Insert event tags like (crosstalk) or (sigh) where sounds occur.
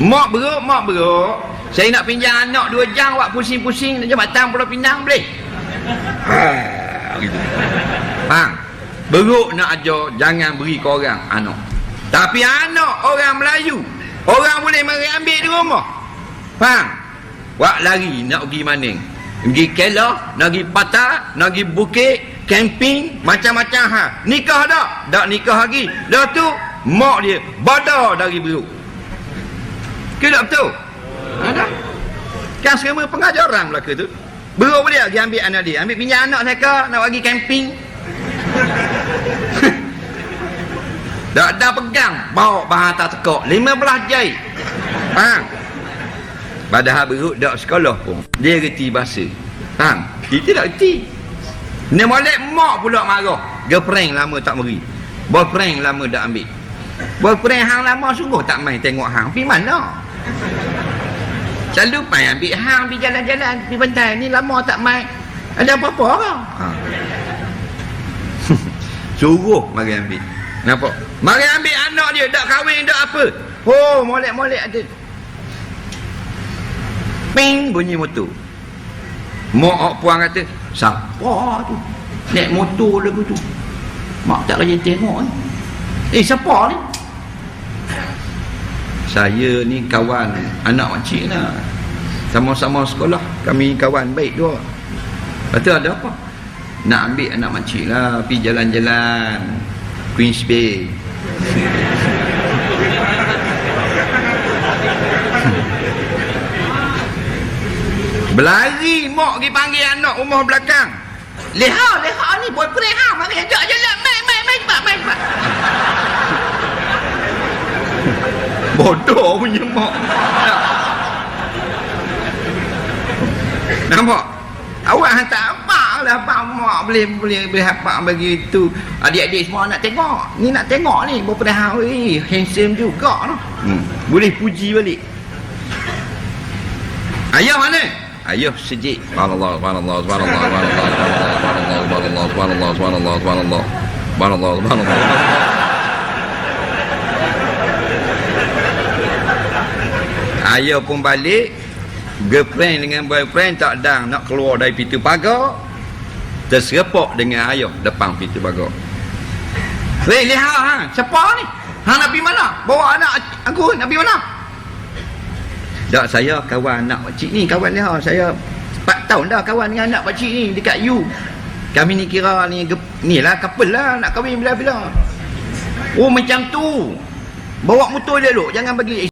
Mak beruk, mak beruk. Saya nak pinjam anak dua jam awak pusing-pusing nak jabatan Pulau Pinang boleh? Ha. Faham? Beruk nak ajar jangan beri ke orang anak. Tapi anak orang Melayu, orang boleh mari ambil di rumah. Faham? Wak lari nak pergi mana? Pergi Kelah, nak pergi Patah, nak pergi Bukit, camping, macam-macam ha. Nikah dak? Tak nikah lagi. Dah tu, mak dia badar dari beruk. Ke tak betul? Ada. Kan semua pengajaran belaka tu. Beruk boleh pergi ambil anak dia. Ambil pinjam anak ke, nak pergi camping. (laughs) tak ada pegang, bawa bahan tak tekak. 15 jai. Faham? Padahal beruk tak sekolah pun. Dia reti bahasa. Faham? Kita tak reti. Ni molek mak pula marah. Girlfriend lama tak meri. Boyfriend lama tak ambil. Boyfriend hang lama sungguh tak main tengok hang. Pergi mana? Selalu main ambil hang pergi jalan-jalan pergi pantai ni lama tak main. Ada apa-apa ke? Ha. (laughs) Suruh mari ambil. Nampak? Mari ambil anak dia dak kahwin dak apa. Oh, molek-molek ada. Ping bunyi motor. Mak puan kata, siapa tu? Naik motor lagu tu. Mak tak rajin tengok ni. Eh, siapa ni? Saya ni kawan anak makcik lah. Sama-sama sekolah. Kami kawan baik dua. Tu ada apa? Nak ambil anak makcik lah. Pergi jalan-jalan. Queen's (laughs) Bay. Berlari mak pergi panggil anak rumah belakang. Leha, leha ni boyfriend ha. Mari ajak jalan. Main, main, main cepat, main cepat. Bodoh punya mak. Nampak? Awak hantar apa lah apa mak boleh boleh boleh apa begitu. Adik-adik semua nak tengok. Ni nak tengok ni boyfriend ha. Eh, handsome juga noh. Hmm. Boleh puji balik. Ayah mana? Ayah sejik. Subhanallah, subhanallah, subhanallah, subhanallah, subhanallah, subhanallah, subhanallah, subhanallah, subhanallah, subhanallah. Ayah pun balik Girlfriend dengan boyfriend tak ada nak keluar dari pintu pagar Terserepok dengan ayah depan pintu pagar Weh lihat ha, siapa ni? Ha nak pergi mana? Bawa anak aku nak pergi mana? Tak saya kawan anak pakcik ni Kawan dia saya 4 tahun dah kawan dengan anak pakcik ni Dekat U Kami ni kira ni Ni lah couple lah Nak kahwin bila-bila Oh macam tu Bawa motor dia dulu Jangan bagi